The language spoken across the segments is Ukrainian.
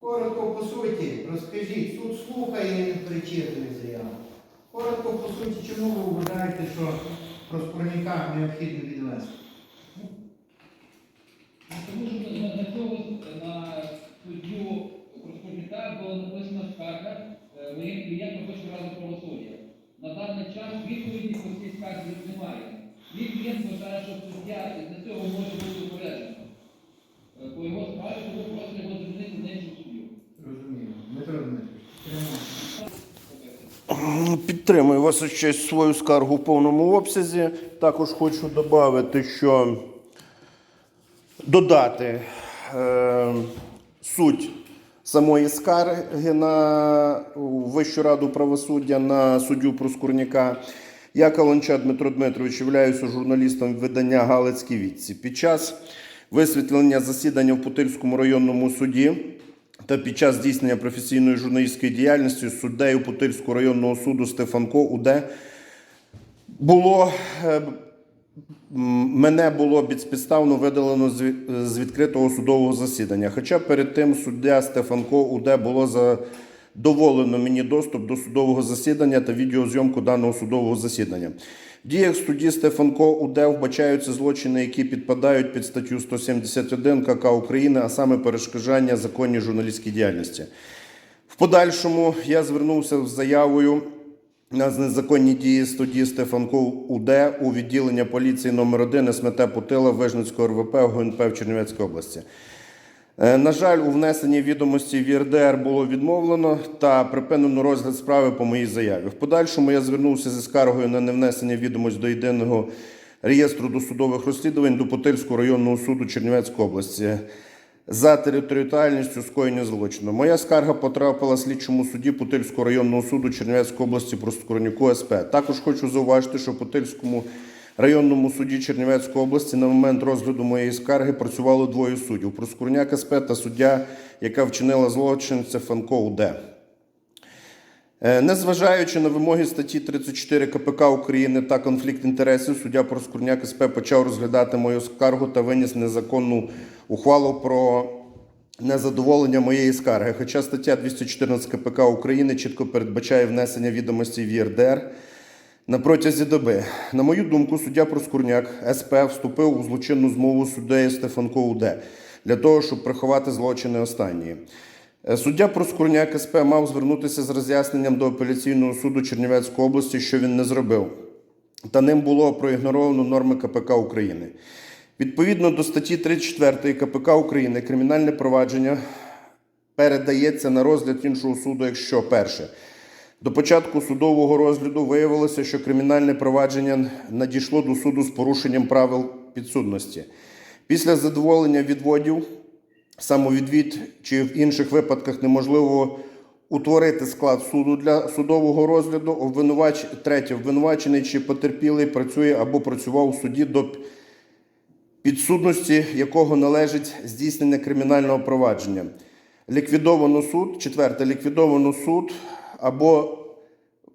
Коротко по суті, розкажіть, суд слухає перечитує заяву. Коротко по суті, чому ви вважаєте, що про скорняка необхідно відвести? Тому що на, цього на суддю розпорядника була написана скарга е, моїм клієнтом Вищої ради правосуддя. На даний час відповіді по цій скарзі немає. Мій клієнт вважає, що суддя для цього може бути упереджено. Е, По його справі, тому просто його звільнити на іншу суддю. Розумію. Дмитро Дмитрович, тримайте. Підтримую вас ще свою скаргу в повному обсязі. Також хочу додати, що додати е, суть самої скарги на Вищу раду правосуддя на суддю Проскурняка. Я Каланча Дмитро Дмитрович являюся журналістом видання Галицькі вітці. Під час висвітлення засідання в Путильському районному суді та під час здійснення професійної журналістської діяльності суддею Путильського районного суду Стефанко УД було е, мене було безпідставно видалено з відкритого судового засідання. Хоча перед тим суддя Стефанко УД було задоволено мені доступ до судового засідання та відеозйомку даного судового засідання. Діях судді Стефанко УД вбачаються злочини, які підпадають під статтю 171 КК України, а саме перешкоджання законній журналістській діяльності. В подальшому я звернувся з заявою на незаконні дії судді Стефанко УД у відділення поліції номер 1 СМТ Путила Вижницького РВП ГУНП в Чернівецькій області. Е, На жаль, у внесенні відомості в ЄРДР було відмовлено та припинено розгляд справи по моїй заяві. В подальшому я звернувся зі скаргою на невнесення відомості до єдиного реєстру досудових розслідувань до Путильського районного суду Чернівецької області за територіальністю скоєння злочину. Моя скарга потрапила слідчому суді Путильського районного суду Чернівецької області Проскурнюку СП. Також хочу зауважити, що в Путильському районному суді Чернівецької області на момент розгляду моєї скарги працювало двоє суддів: Проскурняк СП та суддя, яка вчинила злочин, це Фанко УД. Е, Незважаючи на вимоги статті 34 КПК України та конфлікт інтересів, суддя Проскурняк СП почав розглядати мою скаргу та виніс незаконну ухвалу про незадоволення моєї скарги. Хоча стаття 214 КПК України чітко передбачає внесення відомостей в ЄРДР на протязі доби. На мою думку, суддя Проскурняк СП вступив у злочинну змову суддею Стефанко УД для того, щоб приховати злочини останньої. Е, Суддя Проскурняк СП мав звернутися з роз'ясненням до апеляційного суду Чернівецької області, що він не зробив. Та ним було проігноровано норми КПК України. Відповідно до статті 34 КПК України кримінальне провадження передається на розгляд іншого суду, якщо перше. До початку судового розгляду виявилося, що кримінальне провадження надійшло до суду з порушенням правил підсудності. Після задоволення відводів самовідвід чи в інших випадках неможливо утворити склад суду для судового розгляду. Обвинувач... Третє, обвинувачений чи потерпілий працює або працював у суді до підсудності, якого належить здійснення кримінального провадження. Ліквідовано суд. Четверте, ліквідовано суд або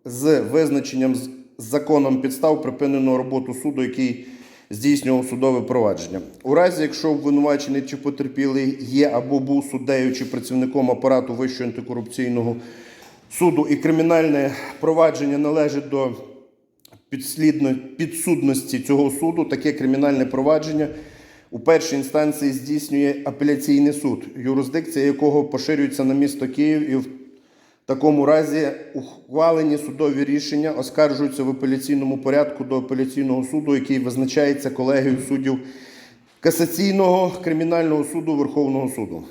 з визначенням з законом підстав припинено роботу суду, який здійснював судове провадження. У разі, якщо обвинувачений чи потерпілий є або був суддею чи працівником апарату Вищого антикорупційного суду і кримінальне провадження належить до підсудності цього суду, таке кримінальне провадження у першій інстанції здійснює апеляційний суд, юрисдикція якого поширюється на місто Київ і в такому разі ухвалені судові рішення оскаржуються в апеляційному порядку до апеляційного суду, який визначається колегією суддів касаційного кримінального суду Верховного суду.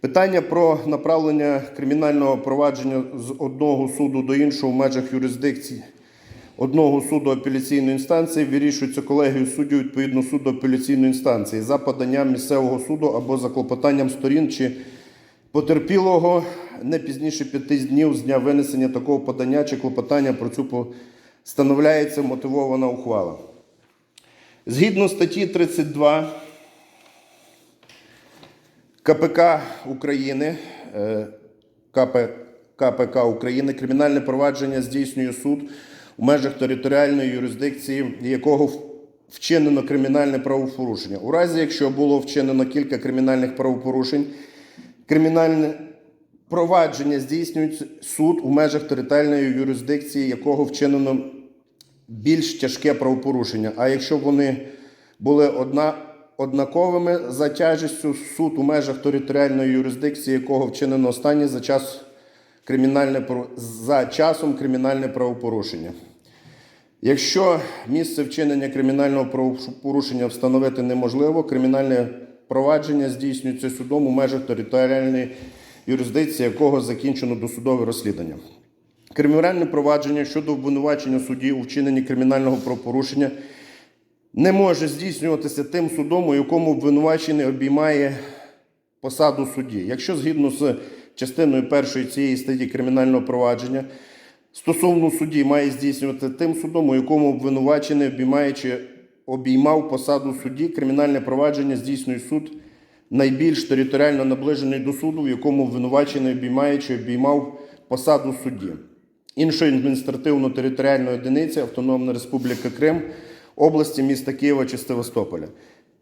Питання про направлення кримінального провадження з одного суду до іншого в межах юрисдикції одного суду апеляційної інстанції вирішується колегією суддів відповідно суду апеляційної інстанції за поданням місцевого суду або за клопотанням сторін чи потерпілого не пізніше п'яти днів з дня винесення такого подання чи клопотання про цю встановляється мотивована ухвала. Згідно статті 32 КПК України, е, КП, КПК України кримінальне провадження здійснює суд у межах територіальної юрисдикції, якого вчинено кримінальне правопорушення. У разі, якщо було вчинено кілька кримінальних правопорушень, Кримінальне провадження здійснює суд у межах територіальної юрисдикції, якого вчинено більш тяжке правопорушення. А якщо вони були одна, однаковими за тяжістю, суд у межах територіальної юрисдикції, якого вчинено останнє за час кримінальне за часом кримінальне правопорушення. Якщо місце вчинення кримінального правопорушення встановити неможливо, кримінальне провадження здійснюється судом у межах територіальної юрисдикції, якого закінчено досудове розслідування. Кримінальне провадження щодо обвинувачення судді у вчиненні кримінального правопорушення не може здійснюватися тим судом, у якому обвинувачений обіймає посаду судді. Якщо згідно з частиною першої цієї статті кримінального провадження стосовно судді має здійснювати тим судом, у якому обвинувачений обіймаючи обіймав посаду судді, кримінальне провадження здійснює суд найбільш територіально наближений до суду, в якому обвинувачений обіймаючи обіймав посаду судді. Іншої адміністративно-територіальної одиниці Автономна Республіка Крим, області міста Києва чи Севастополя.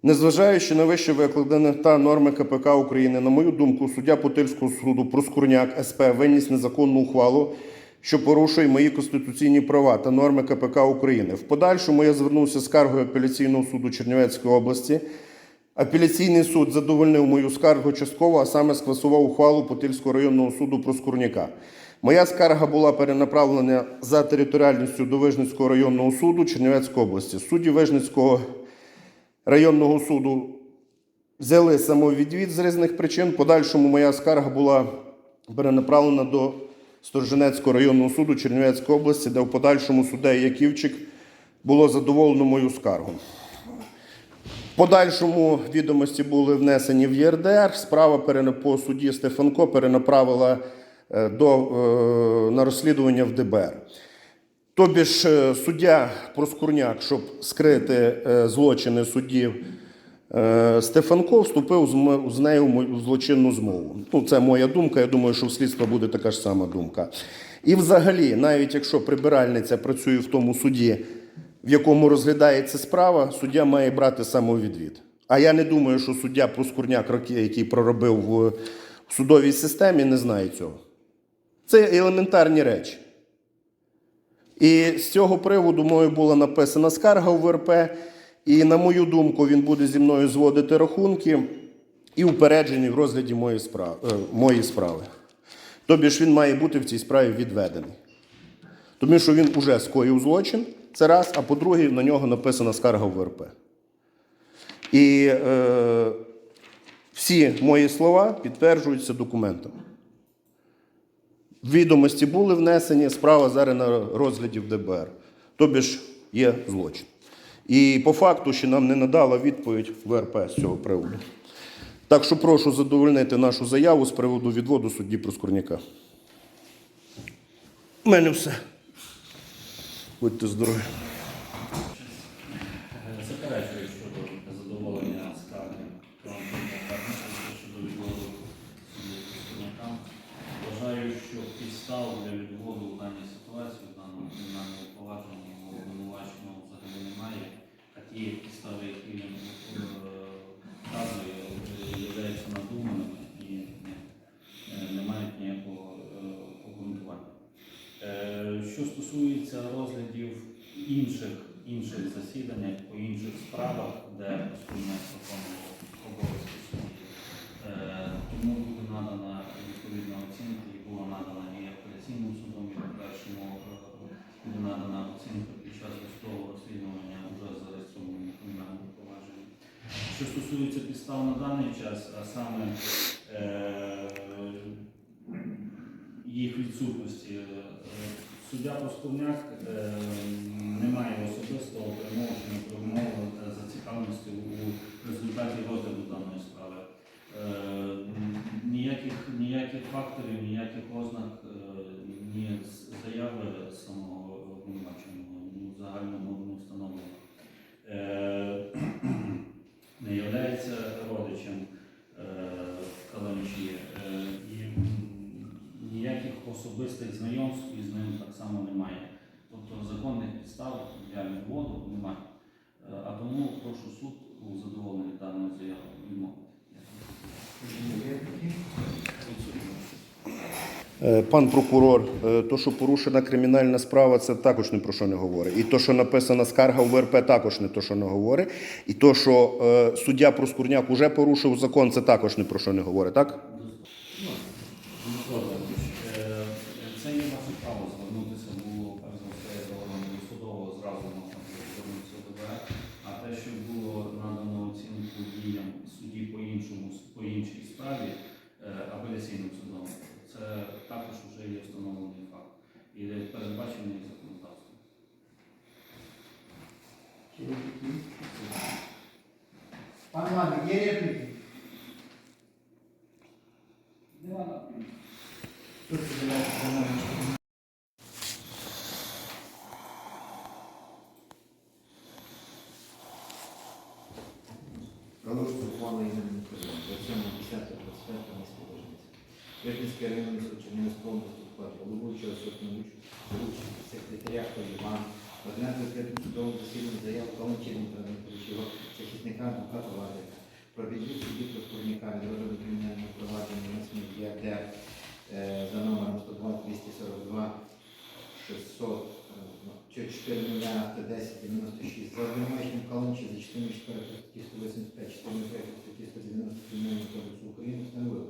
Незважаючи на вище викладене та норми КПК України, на мою думку, суддя Путильського суду Проскурняк СП виніс незаконну ухвалу, що порушує мої конституційні права та норми КПК України. В подальшому я звернувся з скаргою апеляційного суду Чернівецької області. Апеляційний суд задовольнив мою скаргу частково, а саме скасував ухвалу Путильського районного суду Проскурняка. Моя скарга була перенаправлена за територіальністю до Вижницького районного суду Чернівецької області. Судді Вижницького районного суду взяли самовідвід з різних причин. Подальшому моя скарга була перенаправлена до Сторженецького районного суду Чернівецької області, де в подальшому суддею Яківчик було задоволено мою скаргу. Подальшому відомості були внесені в ЄРДР. Справа по суді Стефанко перенаправила е, до, е, на розслідування в ДБР. Тобі ж е, суддя Проскурняк, щоб скрити злочини судді е, Стефанко, вступив з нею в злочинну змову. Ну, це моя думка. Я думаю, що в слідства буде така ж сама думка. І взагалі, навіть якщо прибиральниця працює в тому суді, в якому розглядається справа, суддя має брати самовідвід. А я не думаю, що суддя Проскурняк, який проробив в судовій системі, не знає цього. Це елементарні речі. І з цього приводу мною була написана скарга у ВРП, і, на мою думку, він буде зі мною зводити рахунки і упереджений в розгляді моєї справи. Е, моєї справи. Тобі ж він має бути в цій справі відведений. Тому що він уже скоїв злочин, це раз, а по-друге, на нього написана скарга в ВРП. І е, всі мої слова підтверджуються документами. Відомості були внесені, справа зараз на розгляді в ДБР. Тобі ж є злочин. І по факту ще нам не надала відповідь ВРП з цього приводу. Так що прошу задовольнити нашу заяву з приводу відводу судді Проскурняка. У мене все. Будьте здорові. Заперечую щодо задоволення скарги щодо відводу. Вважаю, що підстав для відводу в даній ситуації, в даному кримінальному провадженні обвинуваченого взагалі немає. А ті підстави, які він е, вказує, являються надуманими і не, е, не мають ніякого е, обґрунтування. Е, Що стосується розглядів інших, інших засідань по інших справах, де спільно виконував обов'язки судді, е, тому буде надана відповідна оцінка і була надана і апеляційним судом, і першому буде надана оцінка під час судового розслідування вже зареєстрованому кримінальному провадженні. Що стосується підстав на даний час, а саме е, їх відсутності. Е, Суддя Простовняк е, не має особистого перемовчення промови зацікавленості у результаті розгляду даної справи. Е, Ніяких, ніяких факторів, ніяких ознак, е, ні заяви самого обвинуваченого, ні загальному не встановлено. Е, Не являється родичем е, Каланчі е, ніяких особистих знайомств із ним так само немає. Тобто законних підстав для відводу немає. Е, А тому прошу суд у задоволенні даної заяви відмовити. Є такі? Е, Пан прокурор, е, то, що порушена кримінальна справа, це також ні про що не говорить. І то, що написана скарга в ВРП, також не то, що не говорить. І то, що суддя Проскурняк уже порушив закон, це також ні про що не говорить, так? Дмитро Олегович, е, Це є ваше право звернутися було перш за все задоволено до судового, зразу можна було звернутися до ДБР. А те, що було надано оцінку діям судді по іншому по іншій справі е, апеляційним судом, це також вже є встановлений факт і передбачений законодавством. Пан Ладик, є репліки? Нема. Тут подивляється, панове. Продовжується ухвала імені Миколаївна, 27.10.25 міська Божниця. Випінський районний суд Чернігівського області вклад головуючого судного секретаря Іван, одне закритим судовим засіданням заяв Каланчини його захисника адвоката Вадика про відвід Віктора до кримінального провадження на смітті АД за номером 102 242 600 410 96 за обвинуваченням Калинчі за 4 4 статті 185, 4 статті 190 Кримінального кодексу України встановили.